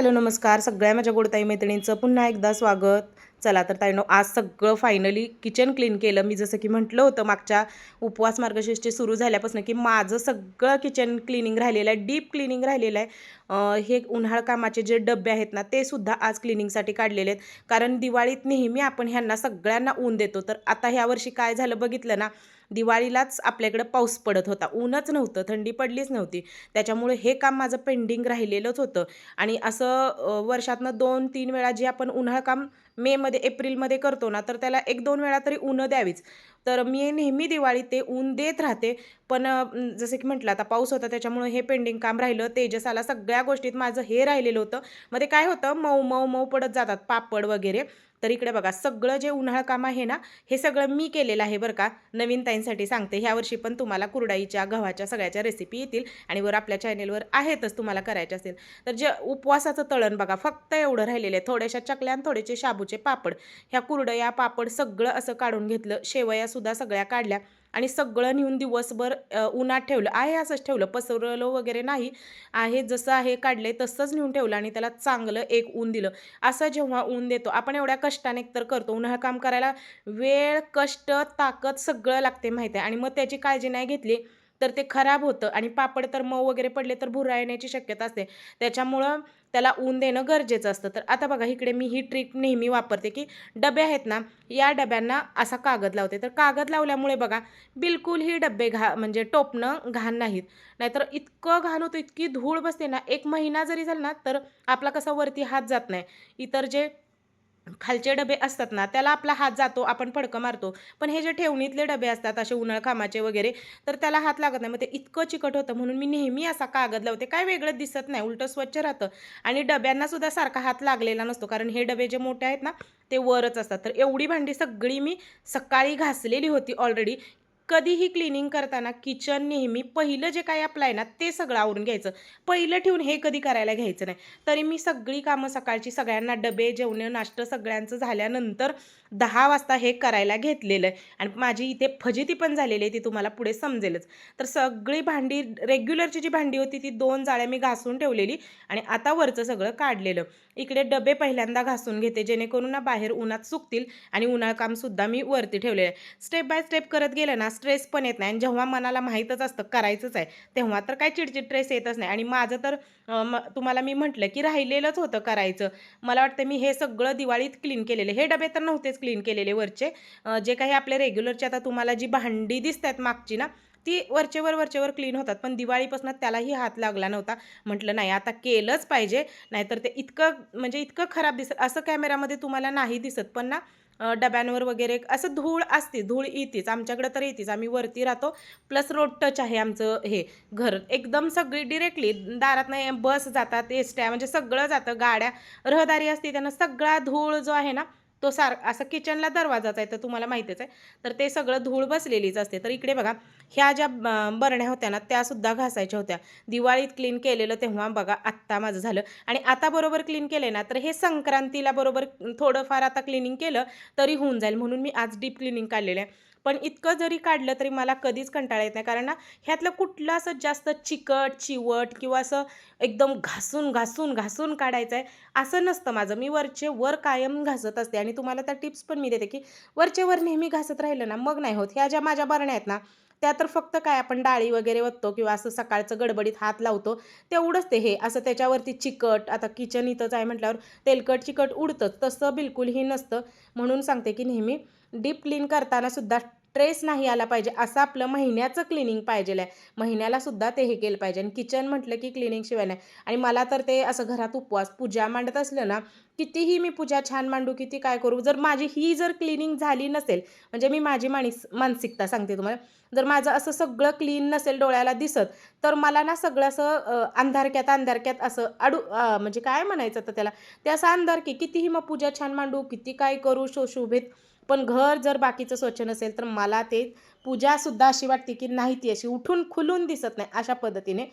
Hello नमस्कार. सगळ्या माझ्या गोडताई मैत्रिणींचं पुन्हा एकदा स्वागत. चला तर ताईनो आज सगळं फायनली किचन क्लीन केलं. मी जसं की म्हटलं होतं मागच्या उपवास मार्गशीर्षचे सुरू झाल्यापासून की माझं सगळं किचन क्लिनिंग राहिलेलं आहे डीप क्लिनिंग राहिलेलं आहे. हे उन्हाळ कामाचे जे डबे आहेत ना ते सुद्धा आज क्लिनिंगसाठी काढलेले आहेत. कारण दिवाळीत नेहमी आपण ह्यांना सगळ्यांना ऊन देतो. तर आता ह्या वर्षी काय झालं बघितलं ना दिवाळीलाच आपल्याकडे पाऊस पडत होता. ऊनच नव्हतं थंडी पडलीच नव्हती. त्याच्यामुळे हे काम माझं पेंडिंग राहिलेलंच होतं. आणि असं वर्षातनं दोन तीन वेळा जे आपण उन्हाळ काम मेमध्ये एप्रिलमध्ये करतो ना तर त्याला एक दोन वेळा तरी ऊनं द्यावीच. तर मी नेहमी दिवाळी ते ऊन देत राहते. पण जसं की म्हटलं आता पाऊस होता त्याच्यामुळे हे पेंडिंग काम राहिलं. तेजसाला सगळ्या गोष्टीत माझं हे राहिलेलं होतं. मग ते काय होतं? मऊ मऊ मऊ पडत जातात पापड वगैरे. तर इकडे बघा सगळं जे उन्हाळ काम आहे ना हे सगळं मी केलेलं आहे बरं का. नवीन ताईंसाठी सांगते ह्या वर्षी पण तुम्हाला कुरडाईच्या गव्हाच्या सगळ्याच्या रेसिपी येतील आणि वर आपल्या चॅनेलवर आहेतच तुम्हाला करायचे असेल तर जे उपवासाचं तळण बघा फक्त एवढं राहिलेलं आहे. थोड्याशा चकल्या आणि थोडेसे शाबूचे पापड. ह्या कुरडया पापड सगळं असं काढून घेतलं शेवयासुद्धा सगळ्या काढल्या. आणि सगळं नेऊन दिवसभर उन्हात ठेवलं. आहे असंच ठेवलं. पसरवलं वगैरे नाही. आहे जसं आहे काढले तसंच नेऊन ठेवलं आणि त्याला चांगलं एक ऊन दिलं. असं जेव्हा ऊन देतो आपण एवढ्या कष्टाने तर करतो. उन्हाळा काम करायला वेळ कष्ट ताकद सगळं लागते माहिती आहे. आणि मग त्याची काळजी नाही घेतली तर ते खराब होतं. आणि पापड तर मऊ वगैरे पडले तर भुरा येण्याची शक्यता असते. त्याच्यामुळं त्याला ऊन देणं गरजेचं असतं. तर आता बघा इकडे मी ही ट्रिक नेहमी वापरते की डबे आहेत ना या डब्यांना असा कागद लावते. तर कागद लावल्यामुळे बघा बिलकुल ही डबे घा म्हणजे टोपणं घाण नाहीत. नाहीतर इतकं घाण होतं इतकी धूळ बसते ना एक महिना जरी झाला ना तर आपला कसा वरती हात जात नाही. इतर जे खालचे डबे असतात ना त्याला आपला हात जातो आपण फडकं मारतो. पण हे जे ठेवणीतले डबे असतात असे उन्हाळखामाचे वगैरे तर त्याला हात लागत नाही. मग ते इतकं चिकट होतं म्हणून मी नेहमी असा कागद लावते. काय वेगळं दिसत नाही उलटं स्वच्छ राहतं. आणि डब्यांनासुद्धा सारखा हात लागलेला नसतो कारण हे डबे जे मोठे आहेत ना ते वरच असतात. तर एवढी भांडी सगळी मी सकाळी घासलेली होती ऑलरेडी कधीही क्लिनिंग करताना किचन नेहमी पहिलं जे काही आपलं आहे ना ते सगळं आवरून घ्यायचं. पहिलं ठेवून हे कधी करायला घ्यायचं नाही. तरी मी सगळी कामं सकाळची सगळ्यांना डबे जेवणं नाश्तं सगळ्यांचं झाल्यानंतर दहा वाजता हे करायला घेतलेलं आहे. आणि माझी इथे फजिती पण झालेली आहे ती तुम्हाला पुढे समजेलच. तर सगळी भांडी रेग्युलरची जी भांडी होती ती दोन जाळ्या मी घासून ठेवलेली आणि आता वरचं सगळं काढलेलं. इकडे डबे पहिल्यांदा घासून घेते जेणेकरून ना बाहेर उन्हात सुकतील आणि उन्हाळ कामसुद्धा मी वरती ठेवलेलं आहे. स्टेप बाय स्टेप करत गेलं ना स्ट्रेस पण येत नाही आणि जेव्हा मनाला माहीतच असतं करायचंच आहे तेव्हा तर काय चिडचिड ट्रेस येतच नाही. आणि माझं तर म- तुम्हाला मी म्हटलं की राहिलेलंच होतं करायचं. मला वाटतं मी हे सगळं दिवाळीत क्लीन केलेले हे डबे तर नव्हतेच क्लीन केलेले वरचे. जे काही आपले रेग्युलरचे आता तुम्हाला जी भांडी दिसतात मागची ना ती वरचेवर वरचेवर क्लीन होतात. पण दिवाळीपासून त्यालाही हात लागला नव्हता. म्हटलं नाही आता केलंच पाहिजे. नाहीतर ते इतकं म्हणजे इतकं खराब दिसत असं कॅमेरामध्ये तुम्हाला नाही दिसत. पण ना डब्यांवर वगैरे असं धूळ असते धूळ येतेच. आमच्याकडे तर येतेच. आम्ही वरती राहतो. प्लस रोड टच आहे आमचं हे घर. एकदम सगळी डिरेक्टली दारातनं बस जातात एसट्या म्हणजे सगळं जातं. गाड्या रहदारी असते त्यांना सगळा धूळ जो आहे ना तो सार असं किचनला दरवाजाच आहे तर तुम्हाला माहितीच आहे. तर ते सगळं धूळ बसलेलीच असते. तर इकडे बघा ह्या ज्या बरण्या होत्या ना त्यासुद्धा घासायच्या होत्या. दिवाळीत क्लीन केलेलं तेव्हा बघा आत्ता माझं झालं. आणि आता बरोबर क्लीन केले ना तर हे संक्रांतीला बरोबर थोडंफार आता क्लिनिंग केलं तरी होऊन जाईल. म्हणून मी आज डीप क्लिनिंग काढलेलं आहे. पण इतकं जरी काढलं तरी मला कधीच कंटाळा येत नाही. कारण ना ह्यातलं कुठलं असं जास्त चिकट चिवट किंवा असं एकदम घासून घासून घासून काढायचं आहे असं नसतं माझं. मी वरचे वर कायम घासत असते. आणि तुम्हाला त्या टिप्स पण मी देते की वरचे वर नेहमी घासत राहिलं ना मग नाही होत. ह्या ज्या माझ्या बरण्या आहेत ना त्या तर फक्त काय आपण डाळी वगैरे वततो किंवा असं सकाळचं गडबडीत हात लावतो तेवढंच ते हे. असं त्याच्यावरती चिकट आता किचन इथंच आहे म्हटल्यावर तेलकट चिकट उडतंच. तसं बिलकुलही नसतं. म्हणून सांगते की नेहमी डीप क्लीन करताना सुद्धा ट्रेस नाही आला पाहिजे असं आपलं महिन्याचं क्लिनिंग पाहिजे आहे महिन्याला सुद्धा ते हे केलं पाहिजे. आणि किचन म्हटलं की क्लिनिंग शिवाय नाही. आणि मला तर ते असं घरात उपवास पूजा मांडत असलं ना कितीही मी पूजा छान मांडू किती काय करू जर माझी ही जर क्लिनिंग झाली नसेल म्हणजे मी माझी मानिस मानसिकता सांगते तुम्हाला जर माझं असं सगळं क्लीन नसेल डोळ्याला दिसत तर मला ना सगळं असं अंधारक्यात अंधारक्यात असं अडू म्हणजे काय म्हणायचं तर त्याला ते असं अंधारकी कितीही मग पूजा छान मांडू किती काय करू शोशोभित पण घर जर बाकीचं स्वच्छ नसेल तर मला ते पूजासुद्धा अशी वाटते की नाही ती अशी उठून खुलून दिसत नाही अशा पद्धतीने.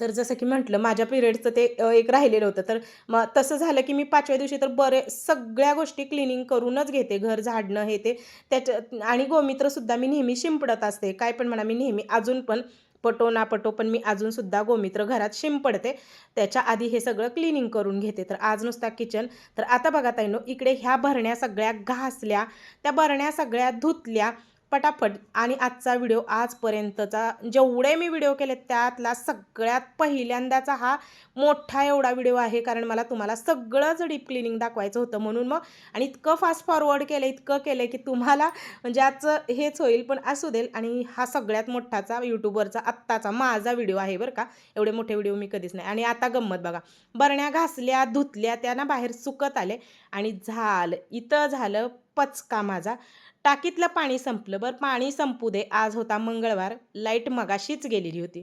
तर जसं की म्हटलं माझ्या पिरियडचं ते एक राहिलेलं होतं. तर मग तसं झालं की मी पाचव्या दिवशी तर बरे सगळ्या गोष्टी क्लिनिंग करूनच घेते. घर झाडणं हे ते. त्याच्या आणि गोमित्रसुद्धा मी नेहमी शिंपडत असते. काय पण म्हणा मी नेहमी अजून पण पटो ना पटो पण मी अजूनसुद्धा गोमित्र घरात शिंपडते. त्याच्या आधी हे सगळं क्लिनिंग करून घेते. तर आज नुसता किचन तर आता बघा ताईनो इकडे ह्या भरण्या सगळ्या घासल्या. त्या भरण्या सगळ्या धुतल्या. पटापट. आणि आजचा व्हिडिओ आजपर्यंतचा. जेवढे मी व्हिडिओ केले त्यातला सगळ्यात पहिल्यांदाचा हा मोठा एवढा व्हिडिओ आहे कारण मला तुम्हाला सगळंच डीप क्लिनिंग दाखवायचं होतं म्हणून मग. आणि इतकं फास्ट फॉरवर्ड केलं इतकं केलं की तुम्हाला म्हणजे आजचं हेच होईल पण असू देल. आणि हा सगळ्यात मोठाचा यूट्यूबवरचा आत्ताचा माझा व्हिडिओ आहे बरं का. एवढे मोठे व्हिडिओ मी कधीच नाही. आणि आता गंमत बघा. बरण्या घासल्या धुतल्या त्या ना बाहेर सुकत आले. आणि झालं इथं झालं पचका माझा. टाकीतलं पाणी संपलं. बरं पाणी संपू दे. आज होता मंगळवार. लाइट मगाशीच गेलेली होती.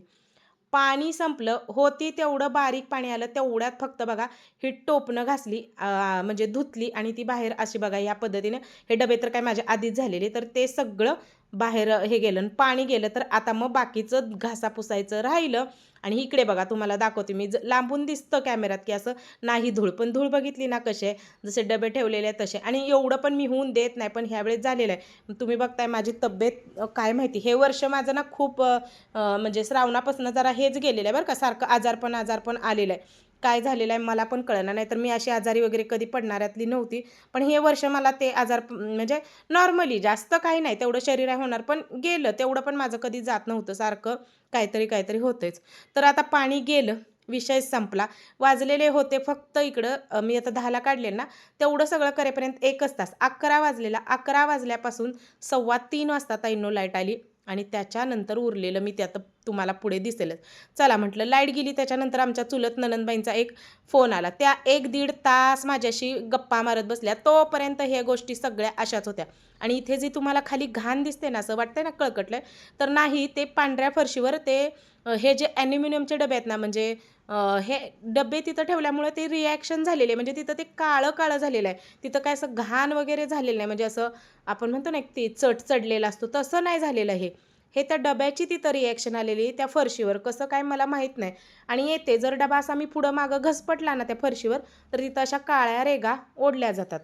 पाणी संपलं. होती तेवढं बारीक पाणी आलं. तेवढ्यात फक्त बघा ही टोपणं घासली म्हणजे धुतली आणि ती बाहेर अशी बघा या पद्धतीने हे डबे तर काय माझ्या आधीच झालेले. तर ते सगळं बाहेर हे गेलं आणि पाणी गेलं तर आता मग बाकीचं घासा पुसायचं राहिलं. आणि इकडे बघा तुम्हाला दाखवते मी. ज लांबून दिसतं कॅमेऱ्यात की असं नाही धूळ पण धूळ बघितली ना कसे? जसे डबे ठेवलेले आहेत तसे. आणि एवढं पण मी होऊन देत नाही पण ह्यावेळेस झालेलं आहे. तुम्ही बघताय माझी तब्येत काय माहिती? हे वर्ष माझं ना खूप म्हणजे श्रावणापासून जरा हेच गेलेलं आहे बरं का. सारखं आजारपण आजारपण आलेलं आहे. काय झालेलं आहे मला पण कळणार नाही. तर मी अशी आजारी वगैरे कधी पडणाऱ्यातली नव्हती. पण हे वर्ष मला ते आजार म्हणजे नॉर्मली जास्त काही नाही तेवढं शरीर आहे होणार. पण गेलं तेवढं पण माझं कधी जात नव्हतं. सारखं काहीतरी काहीतरी होतंच तर आता पाणी गेलं विषय संपला. वाजलेले होते फक्त इकडं मी आता दहाला काढले ना तेवढं सगळं करेपर्यंत एकच तास. अकरा वाजलेला. अकरा वाजल्यापासून सव्वा तीन वाजता ताईनो लाइट आली. आणि त्याच्यानंतर उरलेलं मी त्यात तुम्हाला पुढे दिसेलच. चला म्हटलं लाइट गेली त्याच्यानंतर आमच्या चुलत ननंदबाईंचा एक फोन आला. त्या एक दीड तास माझ्याशी गप्पा मारत बसल्या. तोपर्यंत ह्या गोष्टी सगळ्या अशाच होत्या. आणि इथे जी तुम्हाला खाली घाण दिसते ना असं वाटतंय ना कळकटलं तर नाही ते पांढऱ्या फरशीवर ते हे जे ॲल्युमिनियमचे डबे आहेत ना म्हणजे हे डबे तिथं ठेवल्यामुळे ते रिॲक्शन झालेले आहे. म्हणजे तिथं ते काळं काळं झालेलं आहे. तिथं काय असं घाण वगैरे झालेलं नाही. म्हणजे असं आपण म्हणतो ना एक ते चट चढलेला असतो. तसं नाही झालेलं हे. हे त्या डब्याची तिथं रिॲक्शन आलेली त्या फरशीवर. कसं काय मला माहीत नाही. आणि येते जर डबा असा मी पुढं मागं घसपटला ना त्या फरशीवर तर तिथं अशा काळ्या रेगा ओढल्या जातात.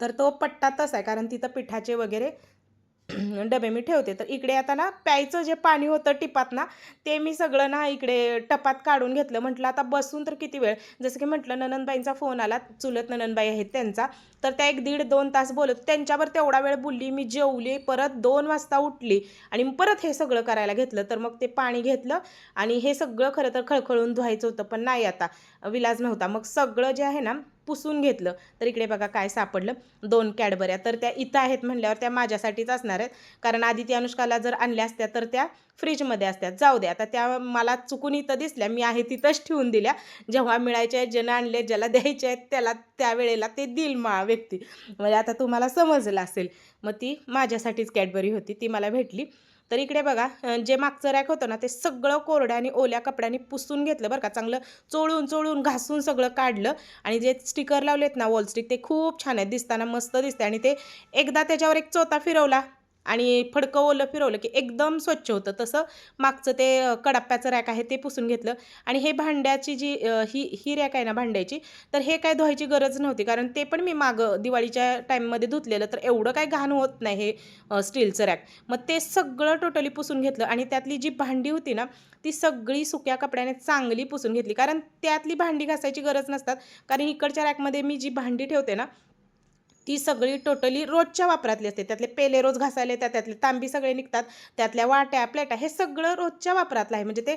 तर तो पट्टा तसा आहे कारण तिथं पिठाचे वगैरे डबे मी ठेवते. तर इकडे आता ना प्यायचं जे पाणी होतं टिपात ना ते मी सगळं ना इकडे टपात काढून घेतलं. म्हटलं आता बसून तर किती वेळ? जसं की म्हटलं ननंदबाईंचा फोन आला. चुलत ननंदबाई आहेत त्यांचा. तर त्या एक दीड दोन तास बोलत त्यांच्यावर तेवढा वेळ बोलली मी जेवली परत दोन वाजता उठली आणि परत हे सगळं करायला घेतलं. तर मग ते पाणी घेतलं आणि हे सगळं खरं तर खळखळून धुवायचं होतं पण नाही आता. विलाज नव्हता. मग सगळं जे आहे ना पुसून घेतलं. तर इकडे बघा काय सापडलं. दोन कॅडबऱ्या. तर त्या इथं आहेत म्हणल्यावर त्या माझ्यासाठीच असणार आहेत. कारण आधी ती अनुष्काला जर आणल्या असत्या तर त्या फ्रीजमध्ये असत्या. जाऊ द्या आता त्या मला चुकून इथं दिसल्या. मी आहे तिथंच ठेवून दिल्या. जेव्हा मिळायच्या आहेत ज्यानं आणले ज्याला द्यायचे आहेत त्याला त्यावेळेला ते दिल मावे व्यक्ती म्हणजे आता तुम्हाला समजलं असेल. मग ती माझ्यासाठीच कॅडबरी होती ती मला भेटली. तर इकडे बघा जे मागचं रॅक होतं ना ते सगळं कोरड्या आणि ओल्या कपड्याने पुसून घेतलं बरं का. चांगलं चोळून चोळून घासून सगळं काढलं. आणि जे स्टिकर लावलेत ना वॉल स्टिक ते खूप छान आहेत. दिसताना मस्त दिसते आणि ते एकदा त्याच्यावर एक चोथा फिरवला आणि फडकं ओलं फिरवलं की एकदम स्वच्छ होतं. तसं मागचं ते अं, कडाप्प्याचं रॅक आहे ते पुसून घेतलं. आणि हे भांड्याची जी ही ही रॅक आहे ना भांड्याची तर हे काय धुवायची गरज नव्हती. कारण ते पण मी मागं दिवाळीच्या टाईममध्ये धुतलेलं तर एवढं काय घाण होत नाही हे स्टीलचं रॅक. मग ते सगळं टोटली पुसून घेतलं आणि त्यातली जी भांडी होती ना ती सगळी सुक्या कपड्याने चांगली पुसून घेतली. कारण त्यातली भांडी घासायची गरज नसतात. कारण इकडच्या रॅकमध्ये मी जी भांडी ठेवते ना ती सगळी टोटली रोजच्या वापरातली असते. त्यातले पेले रोज घासायला येतात त्यातले तांबी सगळे निघतात त्यातल्या वाट्या प्लेटा हे सगळं रोजच्या वापरातलं आहे. म्हणजे ते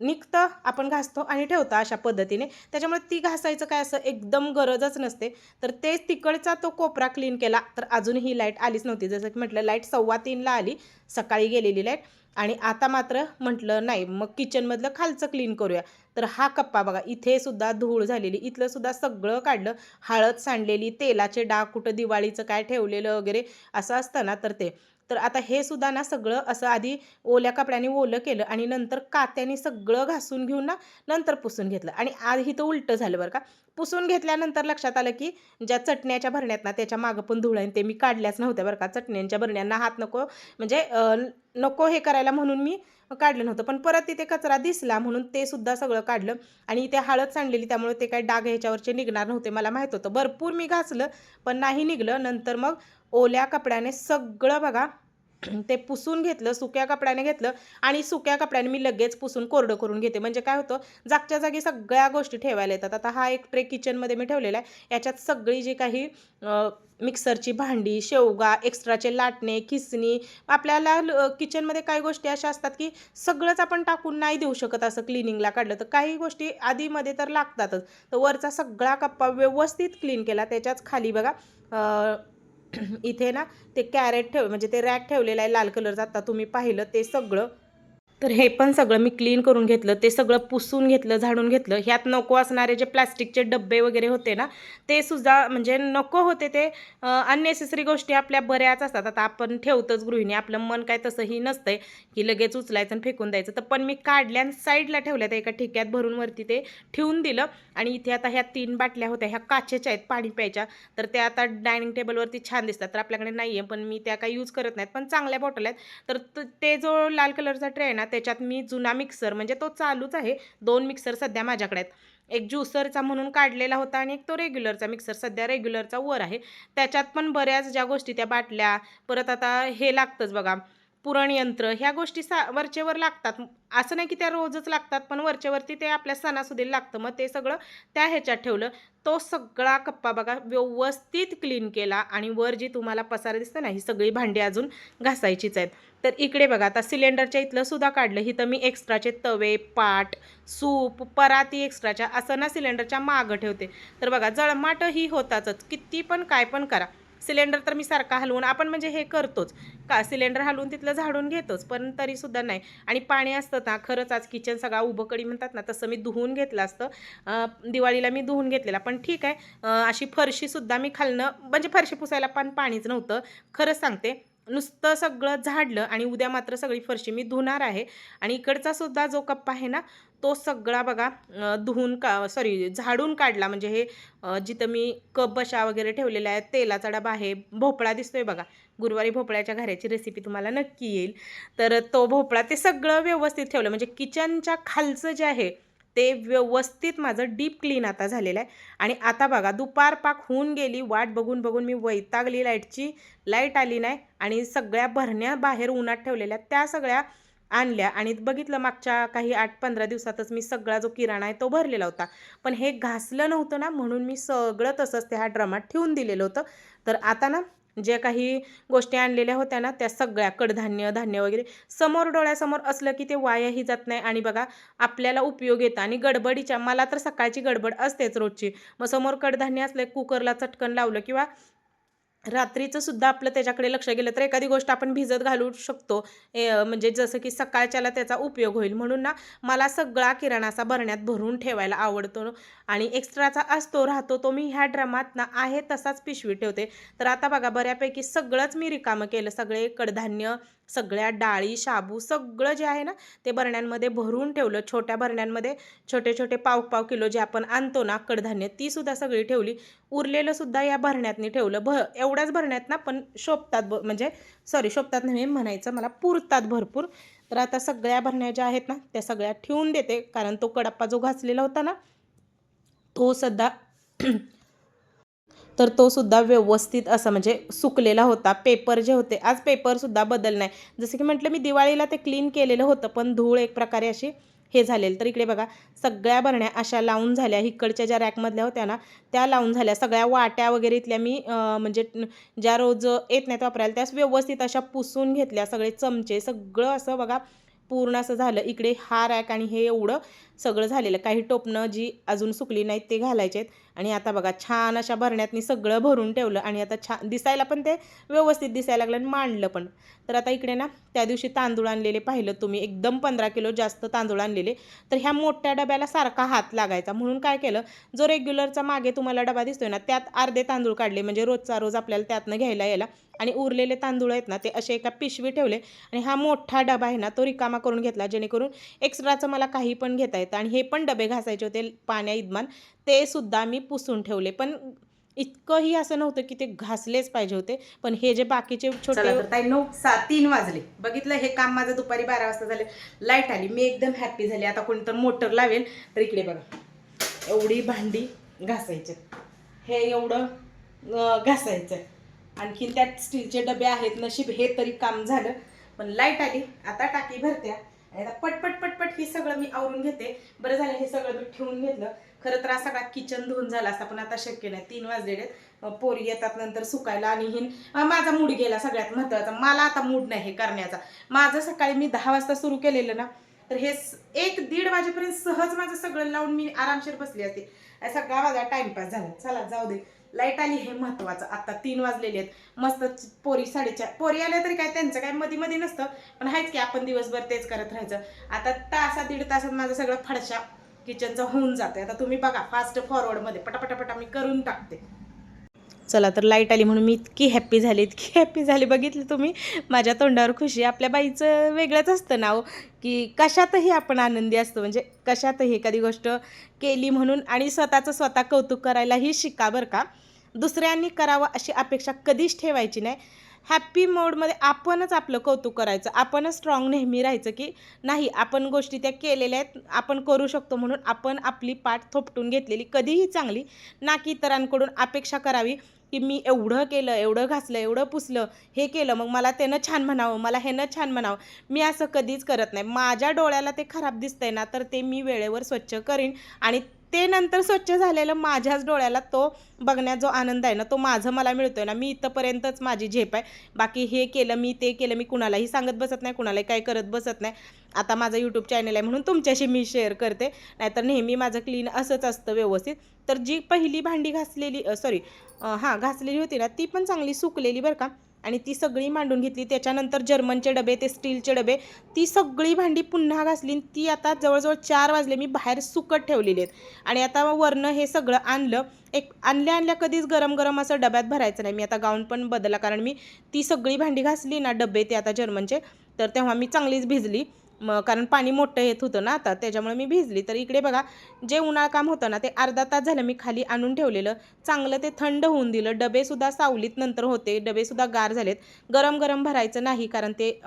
निघतं आपण घासतो आणि ठेवतो अशा पद्धतीने. त्याच्यामुळे ती घासायचं काय असं एकदम गरजच नसते. तर तेच तिकडचा तो कोपरा क्लीन केला तर अजूनही लाइट आलीच नव्हती. जसं की म्हटलं लाइट सव्वा तीनला आली सकाळी गेलेली लाइट. आणि आता मात्र म्हटलं नाही मग किचनमधलं खालचं क्लीन करूया. तर हा कप्पा बघा इथे सुद्धा धूळ झालेली इथलं सुद्धा सगळं काढलं हळद सांडलेली तेलाचे डाग कुठं दिवाळीचं काय ठेवलेलं वगैरे असं असतं ना तर ते. तर आता हे सुद्धा ना सगळं असं आधी ओल्या कपड्याने ओलं केलं आणि नंतर कात्याने सगळं घासून घेऊन ना नंतर पुसून घेतलं. आणि आज इथं उलटं झालं बरं का. पुसून घेतल्यानंतर लक्षात आलं की ज्या चटण्याच्या भरण्यात ना त्याच्या मागं पण धूळ आहे आणि ते मी काढल्याच नव्हत्या बरं का. चटण्यांच्या भरण्यांना हात नको म्हणजे नको हे करायला म्हणून मी काढलं नव्हतं. पण परत तिथे कचरा दिसला म्हणून ते सुद्धा सगळं काढलं आणि इथे हळद सांडलेली त्यामुळे ते काही डाग ह्याच्यावरचे निघणार नव्हते मला माहीत होतं. भरपूर मी घासलं पण नाही निघलं. नंतर मग ओल्या कपड्याने सगळं बघा ते पुसून घेतलं सुक्या कपड्याने घेतलं आणि सुक्या कपड्याने मी लगेच पुसून कोरडं करून घेते. म्हणजे काय होतं जागच्या जागी सगळ्या गोष्टी ठेवायला येतात. आता हा एक ट्रे किचनमध्ये मी ठेवलेला आहे. याच्यात सगळी जी काही मिक्सरची भांडी शेवगा एक्स्ट्राचे लाटणे खिसणी आपल्याला ल- किचनमध्ये काही गोष्टी अशा असतात की सगळंच आपण टाकून नाही देऊ शकत असं क्लिनिंगला काढलं तर काही गोष्टी आधीमध्ये तर लागतातच. तर वरचा सगळा कप्पा व्यवस्थित क्लीन केला. त्याच्याच खाली बघा इथे ना ते कॅरेट ठेव म्हणजे ते रॅक ठेवलेलं आहे लाल कलरचा आता तुम्ही पाहिलं ते सगळं तर हे पण सगळं मी क्लीन करून घेतलं ते सगळं पुसून घेतलं झाडून घेतलं. ह्यात नको असणारे जे प्लास्टिकचे डब्बे वगैरे होते ना ते सुद्धा म्हणजे नको होते ते अननेसेसरी गोष्टी आपल्या बऱ्याच असतात. आता आपण ठेवतोच गृहिणी आपलं मन काय तसंही नसतंय की लगेच उचलायचं आणि फेकून द्यायचं. तर पण मी काढल्या आणि साईडला ठेवल्या त्या एका ठिक्यात भरून वरती ते ठेवून दिलं. आणि इथे आता ह्या तीन बाटल्या होत्या ह्या काचेच्या आहेत पाणी प्यायच्या. तर त्या आता डायनिंग टेबलवरती छान दिसतात. तर आपल्याकडे नाही आहे पण मी त्या काही यूज करत नाहीत. पण चांगल्या बॉटल आहेत. तर त- ते जो लाल कलरचा ट्रे आहे ना त्याच्यात मी जुना मिक्सर म्हणजे तो चालूच आहे. दोन मिक्सर सध्या माझ्याकडे आहेत. एक ज्युसरचा म्हणून काढलेला होता आणि एक तो रेग्युलरचा मिक्सर सध्या रेग्युलरचा वर आहे. त्याच्यात पण बऱ्याच ज्या गोष्टी त्या बाटल्या परत आता हे लागतंच बघा. पुरणयंत्र ह्या गोष्टी सा वरचेवर लागतात. असं नाही की त्या रोजच लागतात पण वरचेवरती ते आपल्या सणासुदीला लागतं. मग ते सगळं त्या ह्याच्यात ठेवलं. तो सगळा कप्पा बघा व्यवस्थित क्लीन केला आणि वर जी तुम्हाला पसारा दिसतं ना ही सगळी भांडी अजून घासायचीच आहेत. तर इकडे बघा आता सिलेंडरच्या इथलं सुद्धा काढलं. हिथं मी एक्स्ट्राचे तवे पाट सूप पराती एक्स्ट्राच्या असं ना सिलेंडरच्या मागं ठेवते. तर बघा जळमाट ही होताच किती पण काय पण करा. सिलेंडर तर मी सारखा हलवून आपण म्हणजे हे करतोच. का सिलेंडर हलवून तिथलं झाडून घेतोच पण तरीसुद्धा नाही. आणि पाणी असतं ना खरंच आज किचन सगळा उभं कडी म्हणतात ना तसं मी धुवून घेतलं असतं. दिवाळीला मी धुवून घेतलेला पण ठीक आहे. अशी फरशीसुद्धा मी खालणं म्हणजे फरशी पुसायला पण पाणीच नव्हतं. खरंच सांगते नुसतं सगळं झाडलं आणि उद्या मात्र सगळी फरशी मी धुणार आहे. आणि इकडचा सुद्धा जो कप्पा आहे ना तो सगळा बघा धुवून का सॉरी झाडून काढला. म्हणजे हे जिथं मी कप बशा वगैरे ठेवलेल्या आहेत तेलाचा डबा आहे भोपळा दिसतोय बघा. गुरुवारी भोपळ्याच्या घराची रेसिपी तुम्हाला नक्की येईल. तर तो भोपळा ते सगळं व्यवस्थित ठेवलं. म्हणजे किचनच्या खालचं जे आहे ते व्यवस्थित माझं डीप क्लीन आता झालेलं आहे. आणि आता बघा दुपार पाक होऊन गेली वाट बघून बघून मी वैतागली लाईटची लाइट आली नाही. आणि सगळ्या भरण्या बाहेर उन्हात ठेवलेल्या त्या सगळ्या आणल्या आणि बघितलं मागच्या काही आठ पंधरा दिवसातच मी सगळा जो किराणा आहे तो भरलेला होता. पण हे घासलं नव्हतं ना म्हणून मी सगळं तसंच त्या ड्रमात ठेवून दिलेलं होतं. तर आता ना जे काही गोष्टी आणलेल्या होत्या ना त्या सगळ्या कडधान्य धान्य वगैरे समोर डोळ्यासमोर असलं की ते वायाही जात नाही. आणि बघा आपल्याला उपयोग येतं आणि गडबडीच्या मला तर सकाळची गडबड असतेच रोजची. मग समोर कडधान्य असलं कुकरला चटकन लावलं किंवा रात्रीचं सुद्धा आपलं त्याच्याकडे लक्ष गेलं तर एखादी गोष्ट आपण भिजत घालू शकतो. ए, म्हणजे जसं की सकाळच्याला त्याचा उपयोग होईल. म्हणून ना मला सगळा किराणा असा भरण्यात भरून ठेवायला आवडतो. आणि एक्स्ट्राचा असतो राहतो तो मी ह्या ड्रमात ना आहे तसाच पिशवी ठेवते. तर आता बघा बऱ्यापैकी सगळंच मी रिकामं केलं. सगळे कडधान्य सगळ्या डाळी शाबू सगळं जे आहे ना ते बरण्यांमध्ये भरून ठेवलं. छोट्या बरण्यांमध्ये छोटे छोटे पाव पाव किलो जे आपण आणतो ना कडधान्य ती सुद्धा सगळी ठेवली. उरलेलं सुद्धा या भरण्यातनी ठेवलं. भ एवढ्याच भरण्यात ना पण शोभतात ब म्हणजे सॉरी शोभतात नाही म्हणायचं मला पुरतात भरपूर. तर आता सगळ्या भरण्या ज्या आहेत ना त्या सगळ्या ठेवून देते. कारण तो कडप्पा जो घासलेला होता ना तो सध्या तर तो सुद्धा व्यवस्थित असा म्हणजे सुकलेला होता. पेपर जे होते आज पेपरसुद्धा बदल नाही. जसं की म्हटलं मी दिवाळीला ते क्लीन केलेलं होतं पण धूळ एक प्रकारे अशी हे झालेलं. तर इकडे बघा सगळ्या भरण्या अशा लावून झाल्या. इकडच्या ज्या रॅकमधल्या होत्या ना त्या लावून झाल्या. सगळ्या वाट्या वगैरे इथल्या मी म्हणजे ज्या रोज येत नाहीत वापरायला त्याच व्यवस्थित अशा पुसून घेतल्या. सगळे चमचे सगळं असं बघा पूर्ण असं झालं. इकडे हा रॅक आणि हे एवढं. सगळं झालेलं. काही टोपणं जी अजून सुकली नाहीत ते घालायचे आहेत आणि आता बघा छान अशा भरण्यातनी सगळं भरून ठेवलं आणि आता छान दिसायला पण ते व्यवस्थित दिसायला लागलं आणि मांडलं पण. तर आता इकडे ना त्या दिवशी तांदूळ आणलेले पाहिलं तुम्ही. एकदम पंधरा किलो जास्त तांदूळ आणलेले. तर ह्या मोठ्या डब्याला सारखा हात लागायचा. म्हणून काय केलं जो रेग्युलरचा मागे तुम्हाला डबा दिसतोय ना त्यात अर्धे तांदूळ काढले. म्हणजे रोजचा रोज आपल्याला त्यातनं घ्यायला यायला. आणि उरलेले तांदूळ आहेत ना ते असे एका पिशवी ठेवले. आणि हा मोठा डबा आहे ना तो रिकामा करून घेतला. जेणेकरून एक्स्ट्राचं मला काही पण घेता येतं आणि हे पण डबे घासायचे होते पाण्या इदमान. ते सुद्धा मी पुसून ठेवले. पण इतकंही असं नव्हतं की ते घासलेच पाहिजे होते. पण हे जे बाकीचे छोटे नऊ सात तीन वाजले. बघितलं हे काम माझं दुपारी बारा वाजता झाले. लाइट आली. मी एकदम हॅप्पी झाली. आता कोणी तर मोटर लावेल. तर इकडे बघा. एवढी भांडी घासायचे. हे एवढं घासायचं. आणखीन त्यात स्टीलचे डबे आहेत. नशीब हे तरी काम झालं. पण लाइट आली. आता टाकी भरत्या. आता पटपट पटपट हे सगळं मी आवरून घेते. बरं झालं हे सगळं मी ठेवून घेतलं. खरं तर सगळा किचन धुवून झाला असता पण आता शक्य नाही. तीन वाजलेले आहेत. पोरी येतात नंतर सुकायला आणि हिन माझा मूड गेला सगळ्यात महत्त्वाचा. मला आता मूड नाही हे करण्याचा. माझं सकाळी मी दहा वाजता सुरू केलेलं ना तर हे एक दीड वाजेपर्यंत सहज माझं सगळं लावून मी आरामशीर बसली असते. सगळा माझा टाइमपास झाला. चला जाऊ दे. लाइट आली हे महत्वाचं. आता तीन वाजलेले आहेत. मस्त पोरी साडेचार पोरी आल्या तरी काय त्यांचं काय मध्ये मध्ये नसतं. पण आहेच की आपण दिवसभर तेच करत राहायचं. आता तासा दीड तासात माझं सगळं फडशा किचनचं होऊन जाते आता तुम्ही बघा फास्ट फॉरवर्डमध्ये पटापटापटा मी करून टाकते. चला तर लाइट आली म्हणून मी इतकी हॅप्पी झाली इतकी हॅप्पी झाली. बघितलं तुम्ही? माझ्या तोंडावर खुशी. आपल्या बाईचं वेगळंच असतं नाव. की कशातही आपण आनंदी असतो. म्हणजे कशातही एखादी गोष्ट केली म्हणून आणि स्वतःचं स्वतः कौतुक करायलाही शिका बरं का. दुसऱ्यांनी करावं अशी अपेक्षा कधीच ठेवायची नाही. हॅप्पी मोडमध्ये आपणच आपलं कौतुक करायचं. आपणच स्ट्रॉंग नेहमी राहायचं की नाही आपण गोष्टी त्या केलेल्या आहेत आपण करू शकतो म्हणून आपण आपली पाठ थोपटून घेतलेली कधीही चांगली ना की इतरांकडून अपेक्षा करावी. की मी एवढं केलं एवढं घासलं एवढं पुसलं हे केलं मग मला त्यानं छान म्हणावं मला ह्यानं छान म्हणावं. मी असं कधीच करत नाही. माझ्या डोळ्याला ते खराब दिसतंय ना तर ते मी वेळेवर स्वच्छ करीन आणि ते नंतर स्वच्छ झालेलं माझ्याच डोळ्याला तो बघण्यात जो आनंद आहे ना तो माझं मला मिळतोय ना. मी इथंपर्यंतच माझी झेप आहे. बाकी हे केलं मी ते केलं मी कुणालाही सांगत बसत नाही कुणालाही काय करत बसत नाही. आता माझं यूट्यूब चॅनल आहे म्हणून तुमच्याशी मी शेअर करते. नाहीतर नेहमी माझं क्लीन असंच असतं व्यवस्थित. तर जी पहिली भांडी घासलेली सॉरी हां घासलेली होती ना ती पण चांगली सुकलेली बरं का. आणि ती सगळी मांडून घेतली. त्याच्यानंतर जर्मनचे डबे ते स्टीलचे डबे ती सगळी भांडी पुन्हा घासली आणि ती आता जवळजवळ चार वाजले मी बाहेर सुकट ठेवलेली आहेत. आणि आता वरनं हे सगळं आणलं. एक आणल्या आणल्या कधीच गरम गरम असं डब्यात भरायचं नाही. मी आता गाऊन पण बदलला. कारण मी ती सगळी भांडी घासली ना डबे ते आता जर्मनचे तर तेव्हा मी चांगलीच भिजली. मग कारण पाणी मोठं येत होतं ना आता त्याच्यामुळे मी भिजली. तर इकडे बघा जे उन्हाळ काम होतं ना ते अर्धा तास झालं मी खाली आणून ठेवलेलं. चांगलं ते थंड होऊन दिलं. डबेसुद्धा सावलीत नंतर होते. डबेसुद्धा गार झालेत. गरम गरम भरायचं नाही कारण ते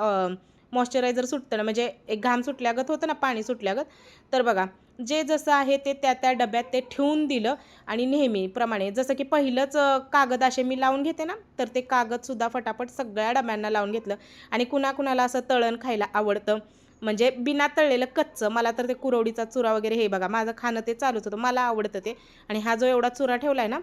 मॉइश्चरायझर सुटतं ना म्हणजे एक घाम सुटल्यागत होतं ना पाणी सुटल्यागत. तर बघा जे जसं आहे ते त्या त्या डब्यात ते ठेवून दिलं आणि नेहमीप्रमाणे जसं की पहिलंच कागद असे मी लावून घेते ना तर ते कागदसुद्धा फटाफट सगळ्या डब्यांना लावून घेतलं. आणि कुणाकुणाला असं तळण खायला आवडतं म्हणजे बिना तळलेलं कच्चं मला तर ते कुरवडीचा चुरा वगैरे हे बघा माझं खाणं ते चालूच होतं मला आवडतं ते. आणि हा जो एवढा चुरा ठेवला आहे ना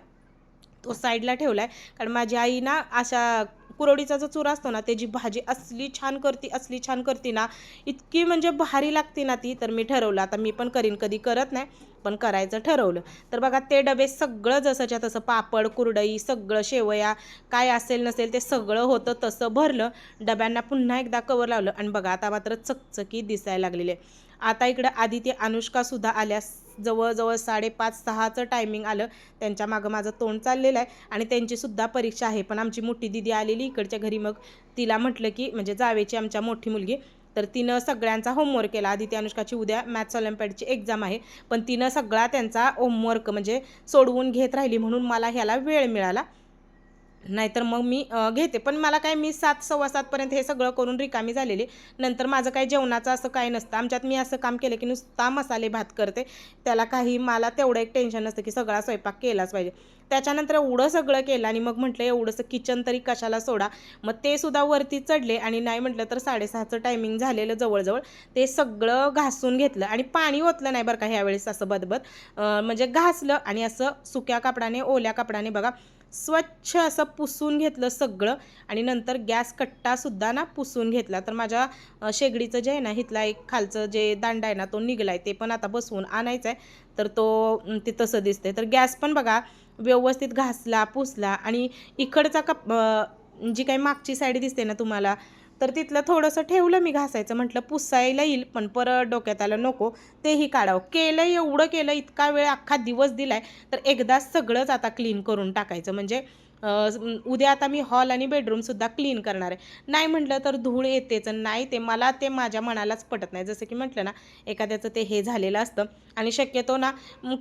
तो साईडला ठेवला आहे कारण माझी आई ना अशा कुरवडीचा जो चुरा असतो ना त्याची भाजी असली छान करती असली छान करती ना इतकी म्हणजे भारी लागते ना ती तर मी ठरवलं. आता मी पण करीन कधी करत नाही पण करायचं ठरवलं. तर बघा ते डबे सगळं जसंच्या तसं पापड कुरडई सगळं शेवया काय असेल नसेल ते सगळं होतं तसं भरलं. डब्यांना पुन्हा एकदा कवर लावलं आणि बघा आता मात्र चकचकी दिसायला लागलेले. आता इकडं आदिती अनुष्कासुद्धा आल्या. जवळजवळ साडेपाच सहाचं टायमिंग आलं. त्यांच्या मागं माझं तोंड चाललेलं आहे. आणि त्यांचीसुद्धा परीक्षा आहे. पण आमची मोठी दिदी आलेली इकडच्या घरी मग तिला म्हटलं की म्हणजे जावेची आमच्या मोठी मुलगी. तर तिनं सगळ्यांचा होमवर्क केला. आदिती अनुष्काची उद्या मॅथ्स ऑलिम्पियाडची एक्झाम आहे. पण तिनं सगळा त्यांचा होमवर्क म्हणजे सोडवून घेत राहिली म्हणून मला ह्याला वेळ मिळाला. नाहीतर मग मी घेते. पण मला काय मी सात सव्वा सातपर्यंत हे सगळं करून रिकामी झालेली. नंतर माझं काय जेवणाचं असं काय नसतं. आमच्यात मी असं काम केलं की नुसता मसाले भात करते. त्याला काही मला तेवढं एक टेन्शन नसतं की सगळा स्वयंपाक केलाच पाहिजे. त्याच्यानंतर एवढं सगळं केलं आणि मग म्हटलं एवढंसं किचन तरी कशाला सोडा. मग ते सुद्धा वरती चढले आणि नाही म्हटलं तर साडेसहाचं टायमिंग झालेलं जवळजवळ. ते सगळं घासून घेतलं आणि पाणी ओतलं नाही बरं का ह्यावेळेस असं बदबद म्हणजे घासलं आणि असं सुक्या कापडाने ओल्या कापडाने बघा स्वच्छ असं पुसून घेतलं सगळं आणि नंतर गॅस कट्टासुद्धा ना पुसून घेतला. तर माझ्या शेगडीचं जे आहे ना हिथला एक खालचं जे दांडा आहे ना तो निघला आहे ते पण आता बसवून आणायचं आहे तर तो ते तसं दिसते तर गॅस पण बघा व्यवस्थित घासला पुसला आणि इकडचा कप जी काही मागची साईड दिसते ना तुम्हाला तर तिथलं थोडंसं ठेवलं मी घासायचं. म्हटलं पुसायला येईल पण परत डोक्यात आलं नको. तेही काढावं. केलं एवढं केलं इतका वेळ अख्खा दिवस दिलाय. तर एकदाच सगळंच आता क्लीन करून टाकायचं. म्हणजे उद्या आता मी हॉल आणि बेडरूमसुद्धा क्लीन करणार आहे. नाही म्हटलं तर धूळ येतेच नाही ते मला ते माझ्या मनालाच पटत नाही. जसं की म्हटलं ना एखाद्याचं ते हे झालेलं असतं. आणि शक्यतो ना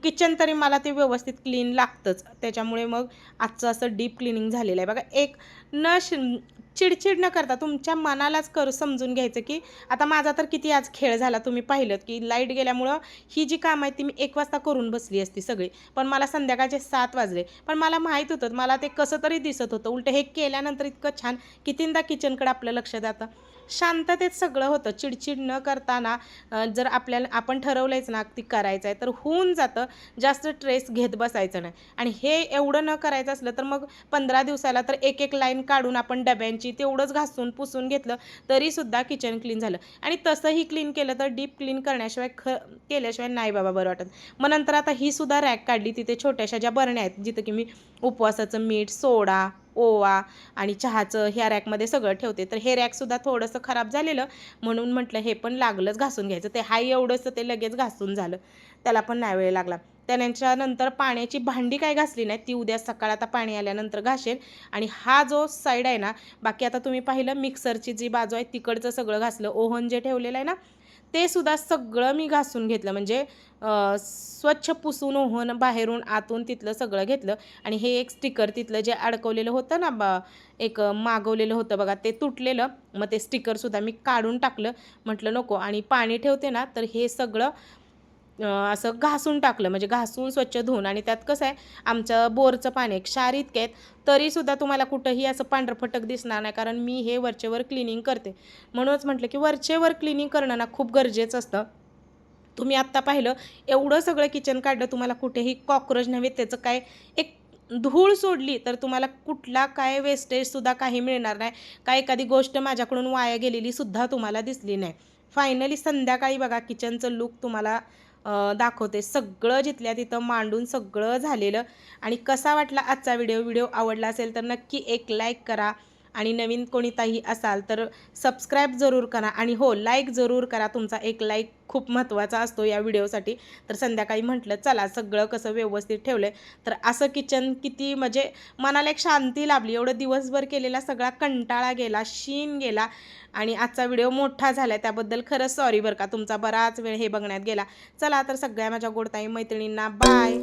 किचन तरी मला ते व्यवस्थित क्लीन लागतंच. त्याच्यामुळे मग आजचं असं डीप क्लिनिंग झालेलं आहे. बघा एक न श चिडचिड न करता तुमच्या मनालाच करू समजून घ्यायचं की आता माझा तर किती आज खेळ झाला तुम्ही पाहिलं की लाइट गेल्यामुळं ही जी कामं आहेत ती मी एक वाजता करून बसली असती सगळी. पण मला संध्याकाळचे सात वाजले. पण मला माहीत होतं मला ते कसं तरी दिसत होतं. उलटं हे केल्यानंतर इतकं छान कितींदा किचनकडे आपलं लक्ष जातं. शांततेत सगळं होतं. चिडचिड न करताना जर आपल्याला आपण ठरवलंयच ना ती करायचं आहे तर होऊन जातं. जास्त स्ट्रेस घेत बसायचं नाही. आणि हे एवढं न करायचं असलं तर मग पंधरा दिवसाला तर एक एक लाईन काढून आपण डब्यांची तेवढंच घासून पुसून घेतलं तरीसुद्धा किचन क्लीन झालं. आणि तसंही क्लीन केलं तर डीप क्लीन करण्याशिवाय ख केल्याशिवाय नाही बाबा बरं वाटत. मग नंतर आता ही सुद्धा रॅक काढली तिथे छोट्याशा ज्या बरण्या आहेत जिथं की मी उपवासाचं मीठ सोडा ओवा आणि चहाचं ह्या रॅकमध्ये सगळं ठेवते. तर हे रॅकसुद्धा थोडंसं खराब झालेलं म्हणून म्हटलं हे पण लागलंच घासून घ्यायचं. ते हाय एवढंसं ते लगेच घासून झालं. त्याला पण नाही वेळ लागला. त्यानंतर पाण्याची भांडी काय घासली नाही ती उद्या सकाळ आता पाणी आल्यानंतर घासेल. आणि हा जो साईड आहे ना बाकी आता तुम्ही पाहिलं मिक्सरची जी बाजू आहे तिकडचं सगळं घासलं. ओव्हन जे ठेवलेलं आहे ना ते सुद्धा सगळं मी घासून घेतलं. म्हणजे स्वच्छ पुसून ओव्हन बाहेरून आतून तिथलं सगळं घेतलं. आणि हे एक स्टिकर तिथलं जे अडकवलेलं होतं ना बा एक मागवलेलं होतं बघा ते तुटलेलं. मग ते स्टिकरसुद्धा मी काढून टाकलं. म्हटलं नको. आणि पाणी ठेवते ना तर हे सगळं असं घासून टाकलं म्हणजे घासून स्वच्छ धुवून. आणि त्यात कसं आहे आमचं बोरचं पाणी आहे क्षार इतके आहेत तरीसुद्धा तुम्हाला कुठंही असं पांढरफटक दिसणार नाही कारण मी हे वरचेवर क्लिनिंग करते. म्हणूनच म्हटलं की वरचेवर क्लिनिंग करणं ना खूप गरजेचं असतं. तुम्ही आत्ता पाहिलं एवढं सगळं किचन काढलं तुम्हाला कुठेही कॉक्रोच नव्हे त्याचं काय एक धूळ सोडली तर तुम्हाला कुठला काय वेस्टेजसुद्धा काही मिळणार नाही. काय एखादी गोष्ट माझ्याकडून वाया गेलेली सुद्धा तुम्हाला दिसली नाही. फायनली संध्याकाळी बघा किचनचं लुक तुम्हाला दाखवते. सगळं जिथल्या तिथं मांडून सगळं झालेलं. आणि कसा वाटला आजचा व्हिडिओ व्हिडिओ आवडला असेल तर नक्की एक लाईक करा. आणि नवीन कोणीताही असाल तर सबस्क्राईब जरूर करा. आणि हो लाईक जरूर करा. तुमचा एक लाईक खूप महत्त्वाचा असतो या व्हिडिओसाठी तर संध्याकाळी म्हटलं चला सगळं कसं व्यवस्थित ठेवलं आहे तर असं किचन किती म्हणजे मनाला एक शांती लाभली. एवढं दिवसभर केलेला सगळा कंटाळा गेला शीन गेला. आणि आजचा व्हिडिओ मोठा झाला आहे त्याबद्दल खरंच सॉरी बरं का. तुमचा बराच वेळ हे बघण्यात गेला. चला तर सगळ्या माझ्या गोडताई मैत्रिणींना बाय